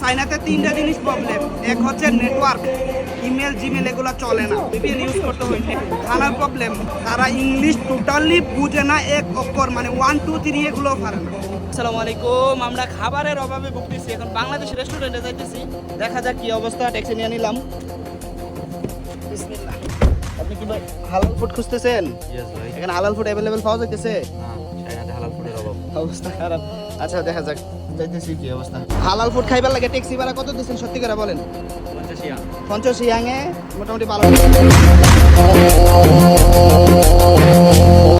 চাইনাতে তিনটা জিনিস প্রবলেম এক হচ্ছে নেটওয়ার্ক ইমেল জিমেল এগুলো চলে না। ভিপিএন ইউজ করতে হইলে খানার প্রবলেম তারা ইংলিশ টোটালি বুঝে না এক অক্ষর মানে ওয়ান টু থ্রি এগুলো পারে না। আসসালামু আলাইকুম আমরা খাবারের অভাবে ভুগতেছি। এখন বাংলাদেশ রেস্টুরেন্টে যাইতেছি। দেখা যাক কি অবস্থা ট্যাক্সি নিয়ে নিলাম। বিসমিল্লাহ। আপনি কি ভাই হালাল ফুড খুঁজতেছেন? এখানে হালাল ফুড অ্যাভেলেবেল পাওয়া যাইতেছে? না হালাল ফুডের অভাব। অবস্থা খারাপ। আচ্ছা দেখা যাক। যাইতেছি কি অবস্থা। হালাল ফুড খাইবার লাগে ট্যাক্সি ভাড়া কত দিচ্ছেন সত্যি করে বলেন? পঞ্চাশি ইয়াংয়ে মোটামুটি ভালো।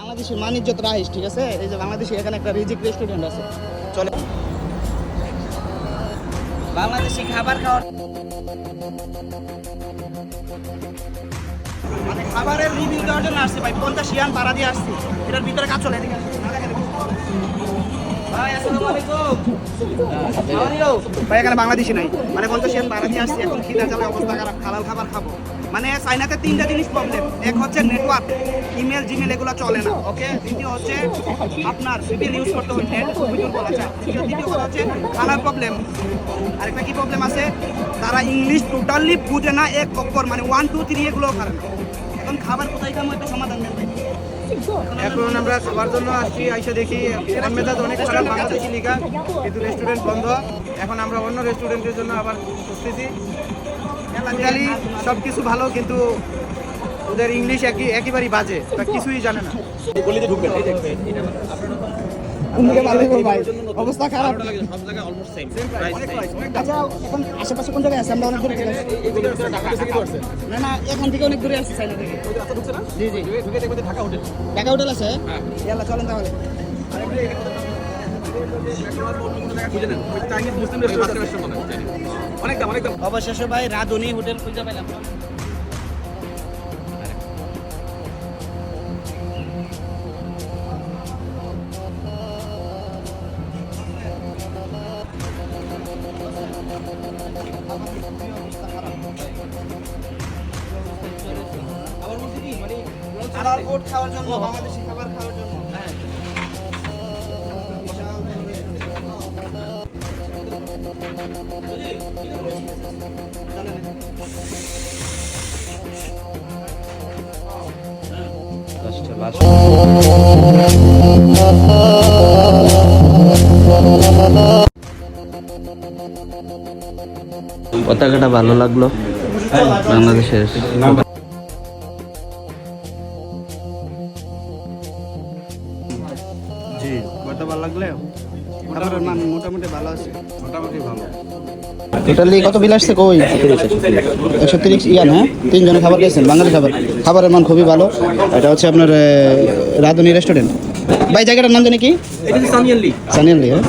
বাংলাদেশের মানিজ্যত রাইস ঠিক আছে? এই যে বাংলাদেশে এখানে একটা রিজিক রেস্টুরেন্ট আছে। চলে। বাংলাদেশি খাবার খাওয়ার মানে খাবারের রিভিউ দেওয়ার জন্য আসছি ভাই পঞ্চাশ ইয়ান ভাড়া দিয়ে আসছি। এটার ভিতরে কাজ চলে এদিকে। ভাই এখানে বাংলাদেশি নাই। মানে পঞ্চাশ সে দিয়ে আসছি, এখন খিদা চালে অবস্থা খারাপ হালাল খাবার খাব। মানে চাইনাতে তিনটা জিনিস প্রবলেম এক হচ্ছে নেটওয়ার্ক ইমেল, জিমেল, এগুলো চলে না ওকে দ্বিতীয় হচ্ছে আপনার ভিপিএন ইউজ করতে হয় নেট দুর্বল আছে তৃতীয় দ্বিতীয় কথা হচ্ছে খানার প্রবলেম আরেকটা কি প্রবলেম আছে? তারা ইংলিশ টোটালি বুঝে না, এক অক্ষর মানে ওয়ান টু থ্রি এগুলো না এখন খাবার কোথায় খাব, একটা সমাধান ভাই। এখন আমরা খাবার জন্য আসছি, আইসা দেখি। মেজাজ অনেক খারাপ, বাংলাদেশি লিগা কিন্তু রেস্টুরেন্ট বন্ধ। এখন আমরা অন্য রেস্টুরেন্টের জন্য আবার খুঁজতেছি টোটালি সব কিছু ভালো, কিন্তু ওদের ইংলিশ একই একেবারেই বাজে কিছুই জানে না। ভালো ভাই অবস্থা খারাপ। আচ্ছা এখন আশেপাশে কোন জায়গায় আছে? আমরা অনেক দূরে না না এখান থেকে অনেক দূরে আসছি চাইনা থেকে। জি জি। ঢাকা হোটেল আছে? ইয়াল্লা চলেন তাহলে। অবশেষে ভাই রাধুনি হোটেল খুঁজে পেলাম হালাল খাওয়ার জন্য বাংলাদেশি খাবার খাওয়ার জন্য লাস্টে লাস্ট পতাকাটা ভালো লাগল। বাংলাদেশের জি কথা ভালো লাগলে? খাবারের মান মোটামুটি ভালো আছে। মোটামুটি ভালো। টোটালি কত বিল আসছে কই? একশো তিরিশ ইয়ান হ্যাঁ? তিনজনে খাবার খেয়েছেন বাঙালি খাবার। খাবারের মান খুবই ভালো। এটা হচ্ছে আপনার রাধুনি রেস্টুরেন্ট ভাই জায়গাটার নাম জানি কি? এটা সানিয়ালি সানিয়ালি হ্যাঁ?